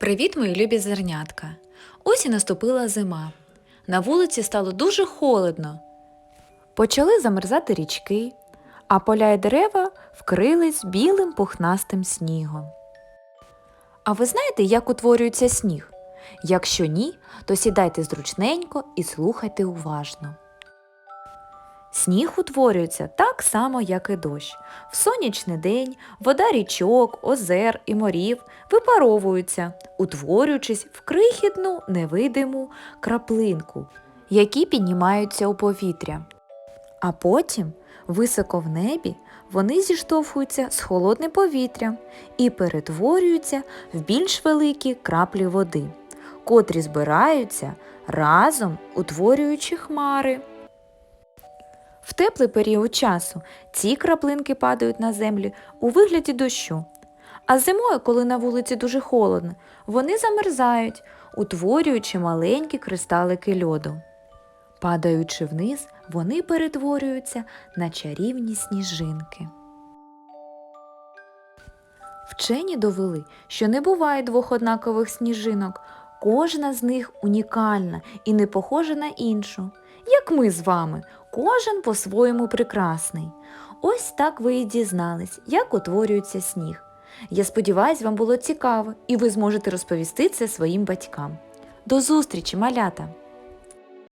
Привіт, мої любі зернятка! Ось і наступила зима. На вулиці стало дуже холодно. Почали замерзати річки, а поля й дерева вкрились білим пухнастим снігом. А ви знаєте, як утворюється сніг? Якщо ні, то сідайте зручненько і слухайте уважно. Сніг утворюється так само, як і дощ. В сонячний день вода річок, озер і морів випаровується, утворюючись в крихітну невидиму краплинку, які піднімаються у повітря. А потім, високо в небі, вони зіштовхуються з холодним повітрям і перетворюються в більш великі краплі води, котрі збираються разом, утворюючи хмари. В теплий період часу ці краплинки падають на землю у вигляді дощу. А зимою, коли на вулиці дуже холодно, вони замерзають, утворюючи маленькі кристалики льоду. Падаючи вниз, вони перетворюються на чарівні сніжинки. Вчені довели, що не буває двох однакових сніжинок. Кожна з них унікальна і не похожа на іншу, як ми з вами, кожен по-своєму прекрасний. Ось так ви і дізнались, як утворюється сніг. Я сподіваюсь, вам було цікаво, і ви зможете розповісти це своїм батькам. До зустрічі, малята!